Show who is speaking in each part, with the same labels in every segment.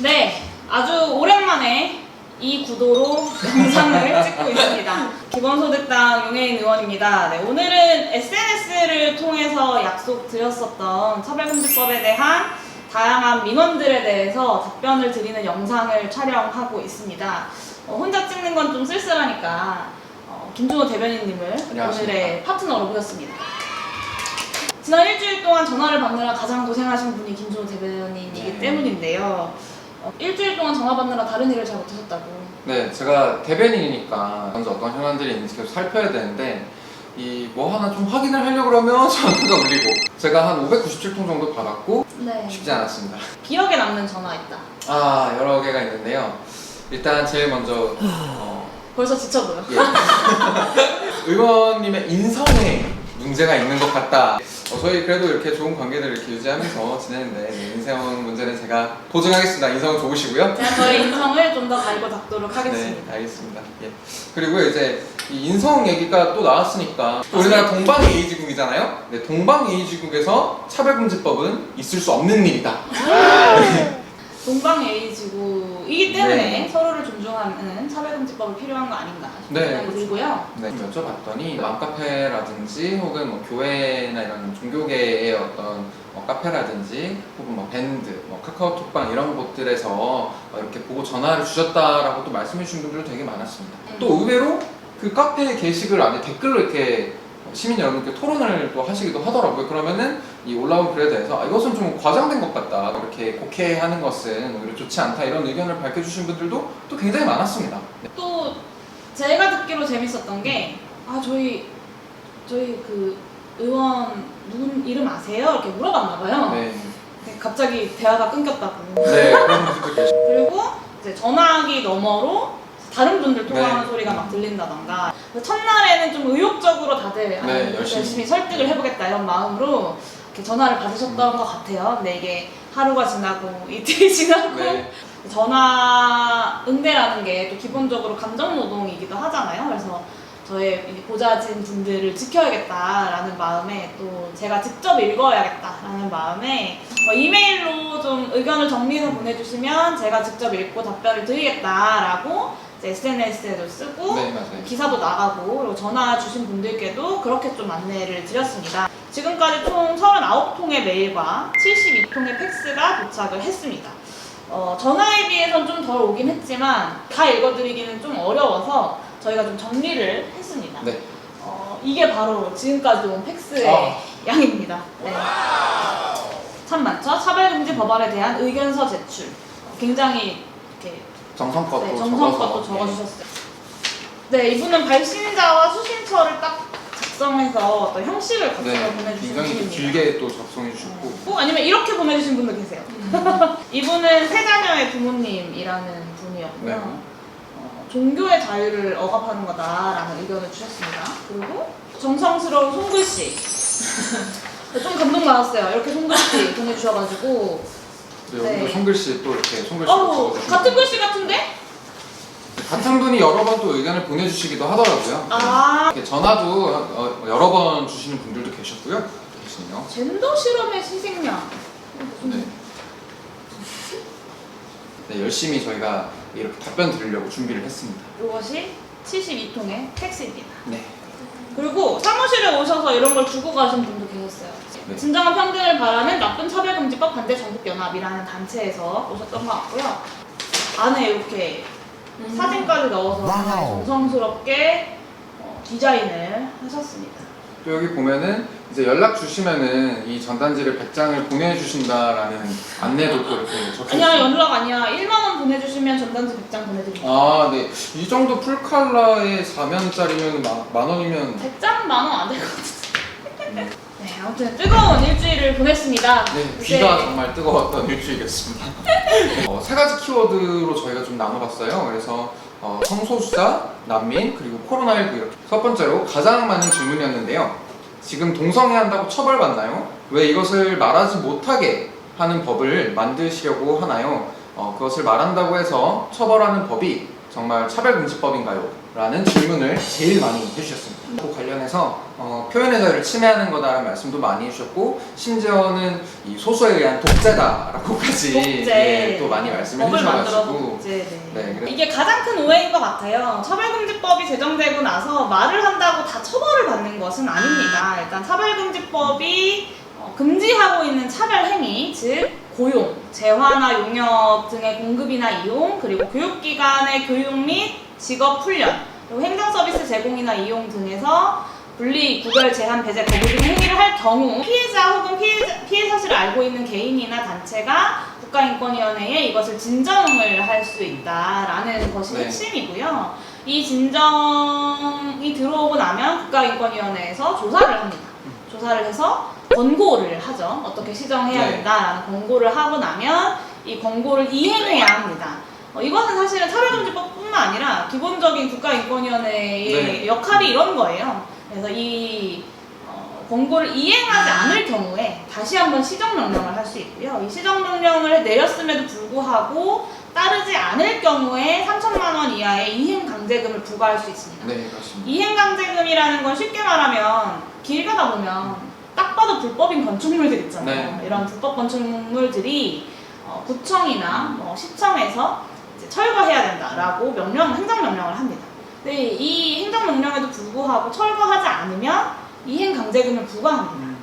Speaker 1: 네, 아주 오랜만에 이 구도로 영상을 찍고 있습니다. 기본소득당 용혜인 의원입니다. 네, 오늘은 SNS를 통해서 약속 드렸었던 차별금지법에 대한 다양한 민원들에 대해서 답변을 드리는 영상을 촬영하고 있습니다. 어, 혼자 찍는 건 좀 쓸쓸하니까 어, 김준호 대변인님을
Speaker 2: 안녕하십니까.
Speaker 1: 오늘의 파트너로 모셨습니다. 지난 일주일 동안 전화를 받느라 가장 고생하신 분이 김준호 대변인이기
Speaker 2: 네.
Speaker 1: 때문인데요. 어, 일주일 동안 전화 받느라 다른 일을 잘 못하셨다고.
Speaker 2: 네, 제가 대변인이니까 먼저 어떤 현안들이 있는지 계속 살펴야 되는데 이 뭐 하나 좀 확인을 하려고 그러면 전화가 울리고 제가 한 597통 정도 받았고
Speaker 1: 네.
Speaker 2: 쉽지 않았습니다.
Speaker 1: 기억에 남는 전화 있다.
Speaker 2: 아 여러 개가 있는데요. 일단 제일 먼저 어,
Speaker 1: 벌써 지쳐 보여.
Speaker 2: 예. 의원님의 인성에 문제가 있는 것 같다. 어, 저희 그래도 이렇게 좋은 관계를 이렇게 유지하면서 지내는데 네, 인성 문제는 제가 보증하겠습니다. 인성은 좋으시고요.
Speaker 1: 제가 저의 인성을 좀 더 갈고 닦도록
Speaker 2: 네,
Speaker 1: 하겠습니다.
Speaker 2: 알겠습니다. 예. 그리고 이제 이 인성 얘기가 또 나왔으니까 우리나라 동방예의지국이잖아요. 네, 동방예의지국에서 차별금지법은 있을 수 없는 일이다.
Speaker 1: 동방예의지구이기 때문에
Speaker 2: 네.
Speaker 1: 서로를 존중하는 차별금지법이 필요한 거 아닌가 싶은
Speaker 2: 네.
Speaker 1: 생각이 들고요.
Speaker 2: 네, 좀 여쭤봤더니 맘카페라든지 혹은 뭐 교회나 이런 종교계의 어떤 뭐 카페라든지 혹은 뭐 밴드, 뭐 카카오톡방 이런 곳들에서 어, 이렇게 보고 전화를 주셨다라고 또 말씀해 주신 분들도 되게 많았습니다.
Speaker 1: 음.
Speaker 2: 또 의외로 그 카페 게시글 안에 댓글로 이렇게 시민 여러분께 토론을 또 하시기도 하더라고요. 그러면은 이 올라온 글에 대해서 아, 이것은 좀 과장된 것 같다. 이렇게 곡해하는 것은 오히려 좋지 않다. 이런 의견을 밝혀주신 분들도 또 굉장히 많았습니다. 네.
Speaker 1: 또 제가 듣기로 재밌었던 게 아 저희 저희 그 의원 누군 이름 아세요? 이렇게 물어봤나 봐요.
Speaker 2: 네.
Speaker 1: 갑자기 대화가 끊겼다고.
Speaker 2: 네, 그런 분들도 계시고.
Speaker 1: 그리고 이제 전화기 너머로 다른 분들 통화하는
Speaker 2: 네.
Speaker 1: 소리가 막 들린다던가 첫날에는 좀 의욕적 아,
Speaker 2: 네,
Speaker 1: 열심히.
Speaker 2: 열심히.
Speaker 1: 설득을 해보겠다 이런 마음으로 이렇게 전화를 받으셨던 것 같아요. 근데 이게 하루가 지나고 이틀이 지나고
Speaker 2: 네.
Speaker 1: 전화 응대라는 게 또 기본적으로 감정 노동이기도 하잖아요. 그래서 저의 이 보좌진 분들을 지켜야겠다라는 마음에 또 제가 직접 읽어야겠다라는 마음에 어, 이메일로 좀 의견을 정리해서 보내주시면 제가 직접 읽고 답변을 드리겠다라고 이제 SNS에도 쓰고
Speaker 2: 네, 맞아요.
Speaker 1: 기사도 나가고 그리고 전화 주신 분들께도 그렇게 좀 안내를 드렸습니다. 지금까지 총 39통의 메일과 72통의 팩스가 도착을 했습니다. 어, 전화에 비해선 좀 덜 오긴 했지만 다 읽어드리기는 좀 어려워서 저희가 좀 정리를 했습니다.
Speaker 2: 네.
Speaker 1: 어, 이게 바로 지금까지 온 팩스의
Speaker 2: 아.
Speaker 1: 양입니다. 네. 참 많죠? 차별금지 법안에 대한 의견서 제출. 어, 굉장히 이렇게
Speaker 2: 정성껏
Speaker 1: 네,
Speaker 2: 또
Speaker 1: 정성껏
Speaker 2: 적어서.
Speaker 1: 적어주셨어요. 네, 이분은 발신자와 수신처를 딱 작성해서 어떤 형식을 거쳐서
Speaker 2: 네,
Speaker 1: 보내주신
Speaker 2: 굉장히 또
Speaker 1: 분입니다.
Speaker 2: 길게 또 작성해 주셨고.
Speaker 1: 어, 아니면 이렇게 보내주신 분도 계세요. 이분은 세 자녀의 부모님이라는 분이었고요.
Speaker 2: 네.
Speaker 1: 어, 종교의 자유를 억압하는 거다라는 의견을 주셨습니다. 그리고 정성스러운 손글씨. 좀 감동 받았어요. 이렇게 손글씨 보내주셔가지고.
Speaker 2: 네, 여기도
Speaker 1: 네.
Speaker 2: 손글씨 또 이렇게 손글씨 적어주시고.
Speaker 1: 같은 글씨 같은데?
Speaker 2: 같은 분이 여러 번 또 의견을 보내주시기도 하더라고요.
Speaker 1: 아,
Speaker 2: 이렇게 전화도 어, 여러 번 주시는 분들도 계셨고요. 계시네요.
Speaker 1: 젠더 실험의 희생양.
Speaker 2: 네. 네, 열심히 저희가 이렇게 답변 드리려고 준비를 했습니다.
Speaker 1: 이것이 72통의 팩스입니다.
Speaker 2: 네.
Speaker 1: 그리고 사무실에 오셔서 이런 걸 주고 가신 분도 계셨어요.
Speaker 2: 네.
Speaker 1: 진정한 평등을 바라는 나쁜 차별금지법 반대 전국연합이라는 단체에서 오셨던 것 같고요. 안에 이렇게 사진까지 넣어서 굉장히
Speaker 3: 와우.
Speaker 1: 정성스럽게 어, 디자인을 하셨습니다.
Speaker 2: 또 여기 보면은 이제 연락 주시면은 이 전단지를 100장을 보내주신다라는 안내도 또 이렇게 적혀
Speaker 1: 아니야
Speaker 2: 있어요.
Speaker 1: 연락 아니야. 1만 원 보내주시면 전단지 100장 보내드릴게요.
Speaker 2: 아, 네. 이 정도 풀칼라의 4면짜리면 만 원이면
Speaker 1: 100장 만 원 안 될 것 같은데. 네, 아무튼 뜨거운 일주일을 보냈습니다.
Speaker 2: 네, 귀가 정말 뜨거웠던 일주일이었습니다. 어, 세 가지 키워드로 저희가 좀 나눠봤어요. 그래서 어, 성소수자, 난민, 그리고 코로나19 이렇게. 첫 번째로 가장 많은 질문이었는데요. 지금 동성애 한다고 처벌받나요? 왜 이것을 말하지 못하게 하는 법을 만드시려고 하나요? 어, 그것을 말한다고 해서 처벌하는 법이 정말 차별금지법인가요? 라는 질문을 제일 많이 해주셨습니다. 그 관련해서 어, 표현의 자유를 침해하는 거다라는 말씀도 많이 해주셨고 심지어는 이 소수에 의한 독재다라고까지
Speaker 1: 독재.
Speaker 2: 예, 또 많이 말씀을
Speaker 1: 법을 만들어서
Speaker 2: 해주셔가지고
Speaker 1: 독재. 네.
Speaker 2: 네, 그래서-
Speaker 1: 이게 가장 큰 오해인 것 같아요. 차별금지법이 제정되고 나서 말을 한다고 다 처벌을 받는 것은 아닙니다. 일단 차별금지법이 어, 금지하고 있는 차별 행위, 즉 고용, 재화나 용역 등의 공급이나 이용, 그리고 교육기관의 교육 및 직업 훈련, 그리고 행정 서비스 제공이나 이용 등에서 분리, 구별, 제한, 배제, 거부 등 행위를 할 경우 피해자 혹은 피해, 피해 사실을 알고 있는 개인이나 단체가 국가인권위원회에 이것을 진정을 할 수 있다라는 것이
Speaker 2: 네.
Speaker 1: 핵심이고요. 이 진정이 들어오고 나면 국가인권위원회에서 조사를 합니다. 조사를 해서 권고를 하죠. 어떻게 시정해야
Speaker 2: 네.
Speaker 1: 된다라는 권고를 하고 나면 이 권고를 이행해야 합니다. 어, 이것은 사실은 차별금지법뿐만 아니라 기본적인 국가인권위원회의
Speaker 2: 네.
Speaker 1: 역할이 이런 거예요. 그래서 이 어, 권고를 이행하지 않을 경우에 다시 한번 시정명령을 할 수 있고요. 이 시정명령을 내렸음에도 불구하고 따르지 않을 경우에 3천만 원 이하의 이행강제금을 부과할 수 있습니다.
Speaker 2: 네 그렇습니다.
Speaker 1: 이행강제금이라는 건 쉽게 말하면 길 가다 보면 딱 봐도 불법인 건축물들 있잖아요.
Speaker 2: 네.
Speaker 1: 이런 불법 건축물들이 어, 구청이나 뭐 시청에서 이제 철거해야 된다라고 명령, 행정명령을 합니다. 근데 이 행정명령에도 불구하고 철거하지 않으면 이행 강제금을 부과합니다.
Speaker 2: 음,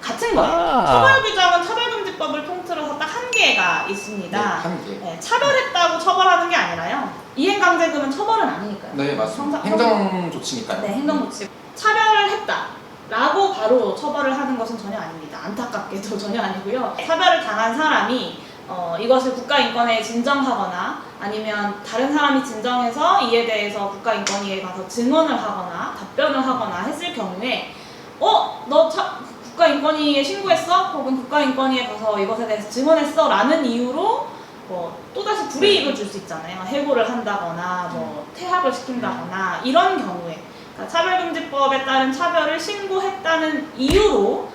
Speaker 1: 같은 거예요.
Speaker 3: 아.
Speaker 1: 처벌규정은 차별금지법을 통틀어서 딱 한 개가
Speaker 2: 네,
Speaker 1: 있습니다.
Speaker 2: 한 개.
Speaker 1: 네, 차별했다고 처벌하는 게 아니라요. 이행강제금은 처벌은 아니니까요.
Speaker 2: 네 맞습니다. 행정 조치니까요.
Speaker 1: 네, 행정조치. 차별을 했다. 라고 바로 처벌을 하는 것은 전혀 아닙니다. 안타깝게도 전혀 아니고요. 차별을 당한 사람이 어, 이것을 국가인권회에 진정하거나 아니면 다른 사람이 진정해서 이에 대해서 국가인권위에 가서 증언을 하거나 답변을 하거나 했을 경우에 어? 너 차, 국가인권위에 신고했어? 혹은 국가인권위에 가서 이것에 대해서 증언했어? 라는 이유로 뭐 또다시 불이익을 줄 수 있잖아요. 해고를 한다거나 뭐 퇴학을 시킨다거나 이런 경우에 차별금지법에 따른 차별을 신고했다는 이유로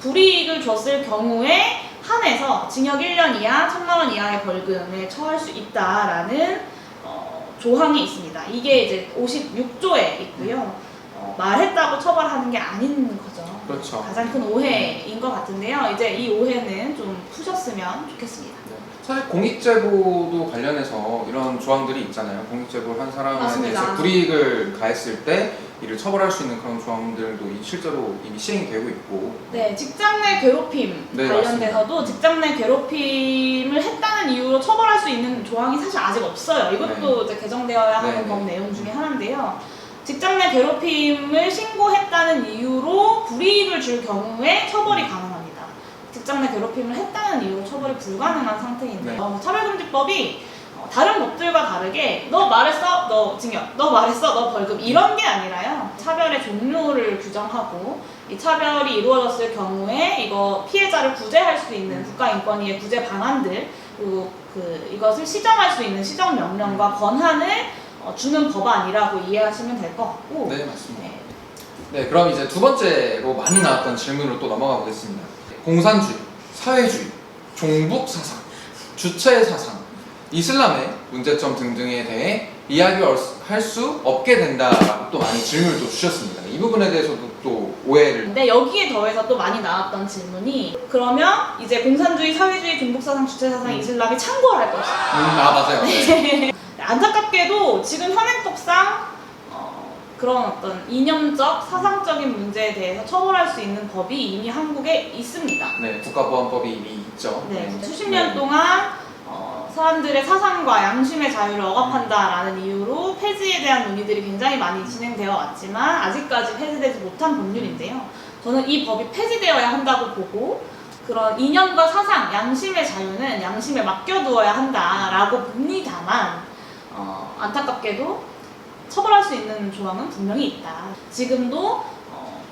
Speaker 1: 불이익을 줬을 경우에 한해서 징역 1년 이하 1천만 원 이하의 벌금에 처할 수 있다라는 어, 조항이 있습니다. 이게 이제 56조에 있고요. 어, 말했다고 처벌하는 게 아닌 거죠.
Speaker 2: 그렇죠.
Speaker 1: 가장 큰 오해인 것 같은데요. 이제 이 오해는 좀 푸셨으면 좋겠습니다.
Speaker 2: 네. 사실 공익제보도 관련해서 이런 조항들이 있잖아요. 공익제보를 한 사람에
Speaker 1: 맞습니다.
Speaker 2: 대해서 불이익을 가했을 때 이를 처벌할 수 있는 그런 조항들도 이- 실제로 이미 시행이 되고 있고.
Speaker 1: 네, 직장 내 괴롭힘
Speaker 2: 네,
Speaker 1: 관련돼서도 직장 내 괴롭힘을 했다는 이유로 처벌할 수 있는 조항이 사실 아직 없어요. 이것도 이제 개정되어야
Speaker 2: 네,
Speaker 1: 하는
Speaker 2: 네.
Speaker 1: 법 내용 중에 하나인데요. 직장 내 괴롭힘을 신고했다는 이유로 불이익을 줄 경우에 처벌이 가능합니다. 직장 내 괴롭힘을 했다는 이유로 처벌이 불가능한 상태인데
Speaker 2: 네.
Speaker 1: 요 차별금지법이 어, 다른 법들과 다르게 너 말했어 너 징역 너 말했어 너 벌금 이런 게 아니라요 차별의 종류를 규정하고 이 차별이 이루어졌을 경우에 이거 피해자를 구제할 수 있는 국가인권위의 구제 방안들 그리고 그 이것을 시정할 수 있는 시정 명령과 권한을 어, 주는 법안이라고 이해하시면 될 것 같고
Speaker 2: 네, 맞습니다.
Speaker 1: 네.
Speaker 2: 네, 그럼 이제 두 번째로 많이 나왔던 질문으로 또 넘어가 보겠습니다. 공산주의, 사회주의, 종북 사상, 주체 사상, 이슬람의 문제점 등등에 대해 이야기할 수 없게 된다라고 또 많이 질문을 또 주셨습니다. 이 부분에 대해서도 또 오해를
Speaker 1: 근데 여기에 더해서 또 많이 나왔던 질문이 그러면 이제 공산주의, 사회주의, 종북사상, 주체사상, 이슬람이 참고를 할 것이다.
Speaker 2: 음, 아 맞아요. 네.
Speaker 1: 안타깝게도 지금 현행법상 어, 그런 어떤 이념적, 사상적인 문제에 대해서 처벌할 수 있는 법이 이미 한국에 있습니다.
Speaker 2: 네, 국가보안법이 이미 있죠.
Speaker 1: 네, 수십 년 동안 어, 사람들의 사상과 양심의 자유를 억압한다라는 이유로 폐지에 대한 논의들이 굉장히 많이 진행되어 왔지만 아직까지 폐지되지 못한 법률인데요. 저는 이 법이 폐지되어야 한다고 보고 그런 이념과 사상, 양심의 자유는 양심에 맡겨두어야 한다라고 봅니다만 어, 안타깝게도 처벌할 수 있는 조항은 분명히 있다. 지금도 어,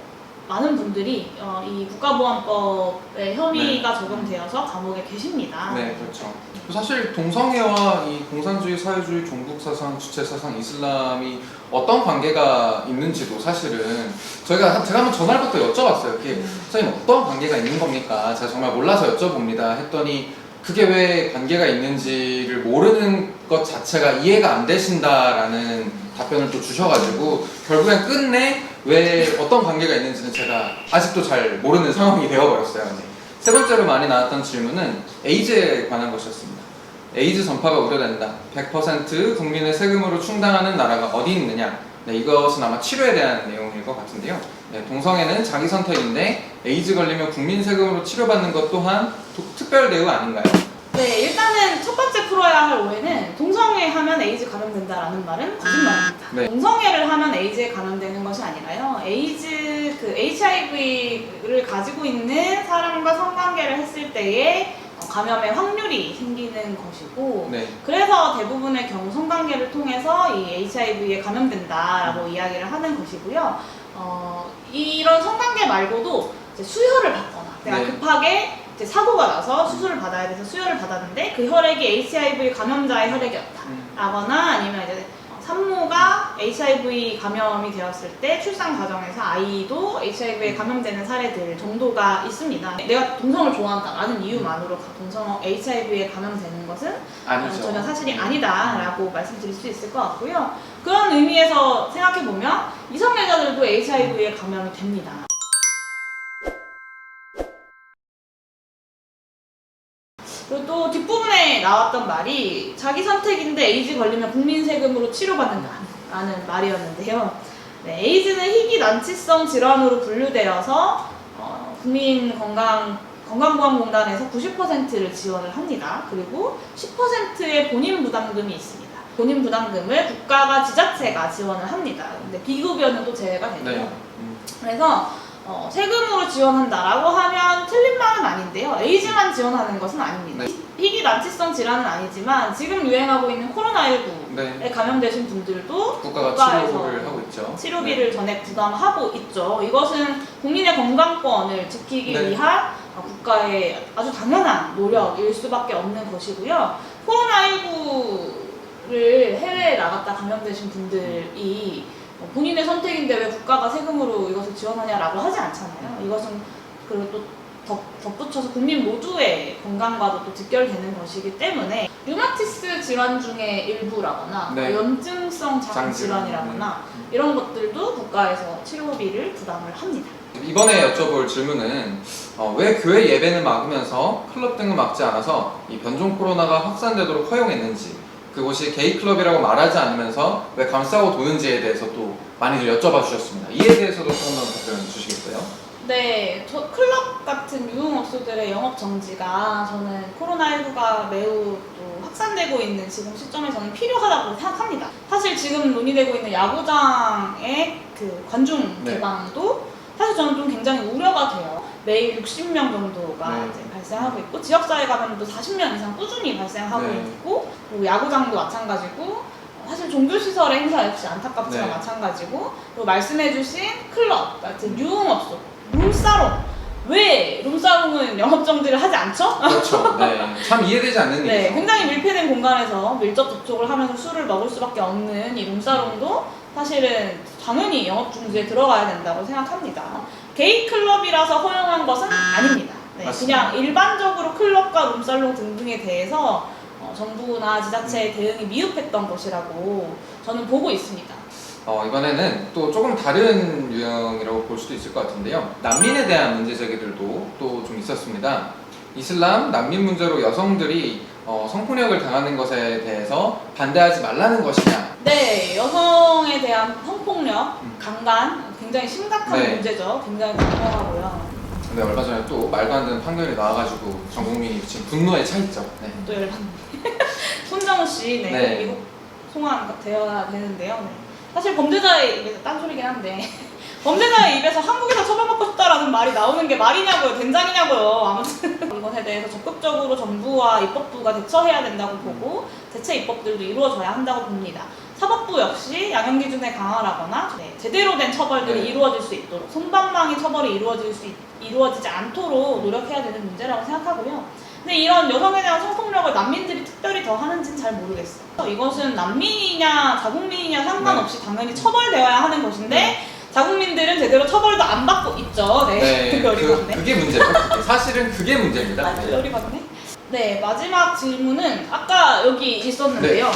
Speaker 1: 많은 분들이 어, 이 국가보안법에 혐의가 적용되어서 감옥에 계십니다.
Speaker 2: 네, 그렇죠. 사실 동성애와 이 공산주의, 사회주의, 종북사상, 주체 사상, 이슬람이 어떤 관계가 있는지도 사실은 저희가 제가 한번 전날부터 여쭤봤어요. 그게 선생님 어떤 관계가 있는 겁니까? 제가 정말 몰라서 여쭤봅니다. 했더니 그게 왜 관계가 있는지를 모르는 것 자체가 이해가 안 되신다라는 답변을 또 주셔가지고 결국엔 끝내 왜 어떤 관계가 있는지는 제가 아직도 잘 모르는 상황이 되어버렸어요. 이제. 세 번째로 많이 나왔던 질문은 에이즈에 관한 것이었습니다. 에이즈 전파가 우려된다. 100% 국민의 세금으로 충당하는 나라가 어디 있느냐? 네, 이것은 아마 치료에 대한 내용일 것 같은데요. 네, 동성애는 자기 선택인데 에이즈 걸리면 국민 세금으로 치료받는 것 또한 도- 특별 대우 아닌가요?
Speaker 1: 네, 일단은 첫 번째 풀어야 할 오해는 동성애 하면 에이즈 감염된다라는 말은 거짓말입니다.
Speaker 2: 네.
Speaker 1: 동성애를 하면 에이즈에 감염되는 것이 아니라요. 에이즈 그 HIV를 가지고 있는 사람과 성관계를 했을 때에 어, 감염의 확률이 생기는 것이고
Speaker 2: 네.
Speaker 1: 그래서 대부분의 경우 성관계를 통해서 이 HIV에 감염된다라고 이야기를 하는 것이고요. 어, 이런 성관계 말고도 이제 수혈을 받거나 내가
Speaker 2: 네.
Speaker 1: 급하게 이제 사고가 나서 수술을 받아야 돼서 수혈을 받았는데 그 혈액이 HIV 감염자의 혈액이었다.
Speaker 2: 음.
Speaker 1: 라거나 아니면 이제 산모가 HIV 감염이 되었을 때 출산 과정에서 아이도 HIV에 감염되는 사례들 정도가 있습니다. 내가 동성을 좋아한다라는 이유만으로 동성 HIV에 감염되는 것은
Speaker 2: 아니죠.
Speaker 1: 전혀 사실이 아니다라고 말씀드릴 수 있을 것 같고요. 그런 의미에서 생각해 보면 이성애자들도 HIV에 감염이 됩니다. 나왔던 말이 자기 선택인데 에이즈 걸리면 국민 세금으로 치료받는다라는 말이었는데요. 네, 에이즈는 희귀 난치성 질환으로 분류되어서 어, 국민 건강 건강보험공단에서 90%를 지원을 합니다. 그리고 10%의 본인 부담금이 있습니다. 본인 부담금을 국가가 지자체가 지원을 합니다. 근데 비급여는 또 제외가 되고요.
Speaker 2: 네. 음.
Speaker 1: 그래서 어, 세금으로 지원한다라고 하면 틀린 말은 아닌데요. 에이즈만 지원하는 것은 아닙니다.
Speaker 2: 네.
Speaker 1: 희귀 난치성 질환은 아니지만 지금 유행하고 있는 코로나19에
Speaker 2: 네.
Speaker 1: 감염되신 분들도
Speaker 2: 국가가
Speaker 1: 국가에서
Speaker 2: 치료를 하고 있죠.
Speaker 1: 치료비를 전액 부담하고 있죠. 이것은 국민의 건강권을 지키기
Speaker 2: 네.
Speaker 1: 위한 어, 국가의 아주 당연한 노력일 수밖에 없는 것이고요. 코로나19를 해외에 나갔다 감염되신 분들이 어, 본인의 선택인데 왜 국가가 세금으로 이것을 지원하냐라고 하지 않잖아요. 이것은 그리고 또 덧, 덧붙여서 국민 모두의 건강과도 또 직결되는 것이기 때문에 류마티스 질환 중에 일부라거나
Speaker 2: 네.
Speaker 1: 뭐 염증성 장. 질환이라거나
Speaker 2: 음.
Speaker 1: 이런 것들도 국가에서 치료비를 부담을 합니다.
Speaker 2: 이번에 여쭤볼 질문은 어, 왜 교회 예배는 막으면서 클럽 등은 막지 않아서 이 변종 코로나가 확산되도록 허용했는지 그곳이 게이 클럽이라고 말하지 않으면서 왜 감싸고 도는지에 대해서 또 많이들 여쭤봐 주셨습니다. 이에 대해서도 조금 더 답변 주시겠어요?
Speaker 1: 네, 저 클럽 같은 유흥업소들의 영업 정지가 저는 코로나19가 매우 또 확산되고 있는 지금 시점에서는 필요하다고 생각합니다. 사실 지금 논의되고 있는 야구장의 그 관중
Speaker 2: 네.
Speaker 1: 개방도 사실 저는 좀 굉장히 우려가 돼요. 매일 60명 정도가
Speaker 2: 네.
Speaker 1: 이제 발생하고 있고 지역사회 감염도 40명 이상 꾸준히 발생하고
Speaker 2: 네.
Speaker 1: 있고 그리고 야구장도 마찬가지고 사실 종교시설의 행사 역시 안타깝지만
Speaker 2: 네.
Speaker 1: 마찬가지고 그리고 말씀해주신 클럽 같은 유흥업소 룸사롱 왜 룸사롱은 영업 정지를 하지 않죠?
Speaker 2: 그렇죠. 네. 참 이해되지 않는
Speaker 1: 네,
Speaker 2: 일이죠.
Speaker 1: 굉장히 밀폐된 공간에서 밀접 접촉을 하면서 술을 먹을 수밖에 없는 이 룸사롱도 사실은 당연히 영업 중지에 들어가야 된다고 생각합니다. 게이 클럽이라서 허용한 것은 아닙니다. 네. 그냥 일반적으로 클럽과 룸살롱 등등에 대해서 어, 정부나 지자체의
Speaker 2: 음.
Speaker 1: 대응이 미흡했던 것이라고 저는 보고 있습니다.
Speaker 2: 어, 이번에는 또 조금 다른 유형이라고 볼 수도 있을 것 같은데요. 난민에 대한 문제 제기들도 또 좀 있었습니다. 이슬람 난민 문제로 여성들이 어, 성폭력을 당하는 것에 대해서 반대하지 말라는 것이냐.
Speaker 1: 네, 여성에 대한 성폭력,
Speaker 2: 음.
Speaker 1: 강간 굉장히 심각한
Speaker 2: 네.
Speaker 1: 문제죠. 굉장히 분명하고요.
Speaker 2: 근데 얼마 전에 또 말도 안 되는 판결이 나와가지고 전 국민이 지금 분노에 차 있죠. 네.
Speaker 1: 또 열받네. 손정우 씨, 네,
Speaker 2: 네.
Speaker 1: 미국 송환 되어야 되는데요. 네. 사실 범죄자의 입에서 딴소리긴 한데 범죄자의 입에서 한국에서 처벌받고 싶다라는 말이 나오는 게 말이냐고요, 된장이냐고요. 아무튼 이것에 대해서 적극적으로 정부와 입법부가 대처해야 된다고 보고 대체 입법들도 이루어져야 한다고 봅니다. 사법부 역시 양형 기준에 강화하거나 네, 제대로 된 처벌들이
Speaker 2: 네.
Speaker 1: 이루어질 수 있도록 손방망이 처벌이 이루어질 수 있, 이루어지지 않도록 노력해야 되는 문제라고 생각하고요. 근데 이런 여성에 대한 성폭력을 난민들이 특별히 더 하는지는 잘 모르겠어요. 이것은 난민이냐 자국민이냐 상관없이 당연히 처벌되어야 하는 것인데 자국민들은 제대로 처벌도 안 받고 있죠. 네,
Speaker 2: 네, 그,
Speaker 1: 받네.
Speaker 2: 그게 문제죠. 사실은 그게 문제입니다.
Speaker 1: 아, 열이 받네. 네, 마지막 질문은 아까 여기 있었는데요.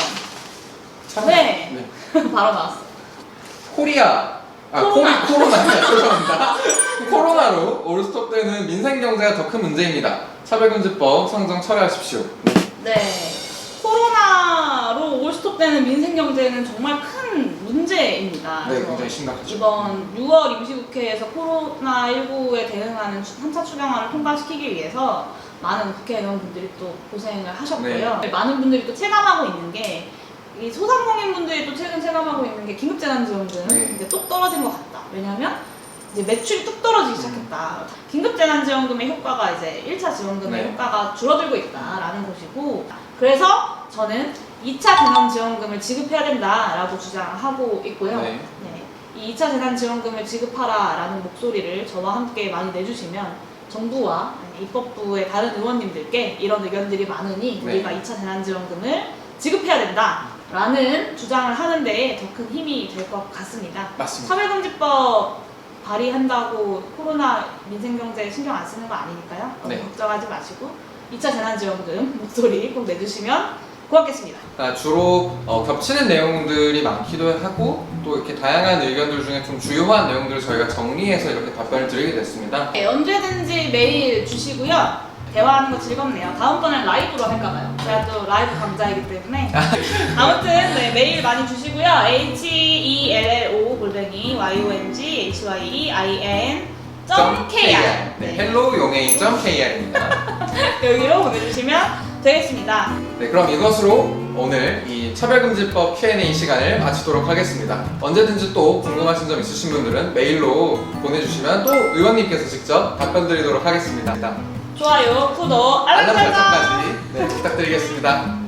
Speaker 2: 참,
Speaker 1: 네.
Speaker 2: 네.
Speaker 1: 바로 나왔어.
Speaker 2: 코리아 아
Speaker 1: 코로나.
Speaker 2: 코리 코로나 죄송합니다. 코로나로 올스톱되는 민생 경제가 더 큰 문제입니다. 차별금지법 상정 철회하십시오.
Speaker 1: 네. 코로나로 올스톱되는 민생 경제는 정말 큰 문제입니다.
Speaker 2: 네,
Speaker 1: 그래서
Speaker 2: 굉장히 심각하죠.
Speaker 1: 이번 6월 임시국회에서 코로나19에 대응하는 3차 추경안을 통과시키기 위해서 많은 국회의원분들이 또 고생을 하셨고요.
Speaker 2: 네.
Speaker 1: 많은 분들이 또 체감하고 있는 게, 이 소상공인분들이 또 최근 체감하고 있는 게 긴급재난지원금
Speaker 2: 네.
Speaker 1: 이제 뚝 떨어진 것 같다. 왜냐면 이제 매출이 뚝 떨어지기 시작했다. 긴급재난지원금의 효과가 이제 1차 지원금의
Speaker 2: 네.
Speaker 1: 효과가 줄어들고 있다라는 것이고, 그래서 저는 2차 재난지원금을 지급해야 된다라고 주장하고 있고요.
Speaker 2: 네.
Speaker 1: 네. 이 2차 재난지원금을 지급하라라는 목소리를 저와 함께 많이 내주시면 정부와 입법부의 다른 의원님들께 이런 의견들이 많으니
Speaker 2: 네.
Speaker 1: 우리가 2차 재난지원금을 지급해야 된다 라는 주장을 하는 데에 더큰 힘이 될 것 같습니다.
Speaker 2: 맞습니다.
Speaker 1: 차별금지법 발의한다고 코로나 민생경제에 신경 안 쓰는 거 아니니까요. 너무
Speaker 2: 네.
Speaker 1: 걱정하지 마시고 2차 재난지원금 목소리 꼭 내주시면 고맙겠습니다.
Speaker 2: 아, 주로 어, 겹치는 내용들이 많기도 하고 또 이렇게 다양한 의견들 중에 좀 주요한 내용들을 저희가 정리해서 이렇게 답변을 드리게 됐습니다.
Speaker 1: 네, 언제든지 메일 주시고요. 대화하는 거 즐겁네요. 다음번엔 라이브로 할까봐요. 제가 또 라이브 강자이기 때문에. 아무튼 네, 메일 많이 주시고요. H E L L O 골뱅이 Y O N G H Y E I N .kr
Speaker 2: 네,
Speaker 1: 네,
Speaker 2: hello 용해인.kr입니다.
Speaker 1: 여기로 보내주시면 되겠습니다.
Speaker 2: 네, 그럼 이것으로 오늘 이 차별금지법 Q&A 시간을 마치도록 하겠습니다. 언제든지 또 궁금하신 점 있으신 분들은 메일로 보내주시면 또 의원님께서 직접 답변 드리도록 하겠습니다.
Speaker 1: 좋아요, 구독, 알람
Speaker 2: 알람
Speaker 1: 설정.
Speaker 2: 설정까지 네, 부탁드리겠습니다.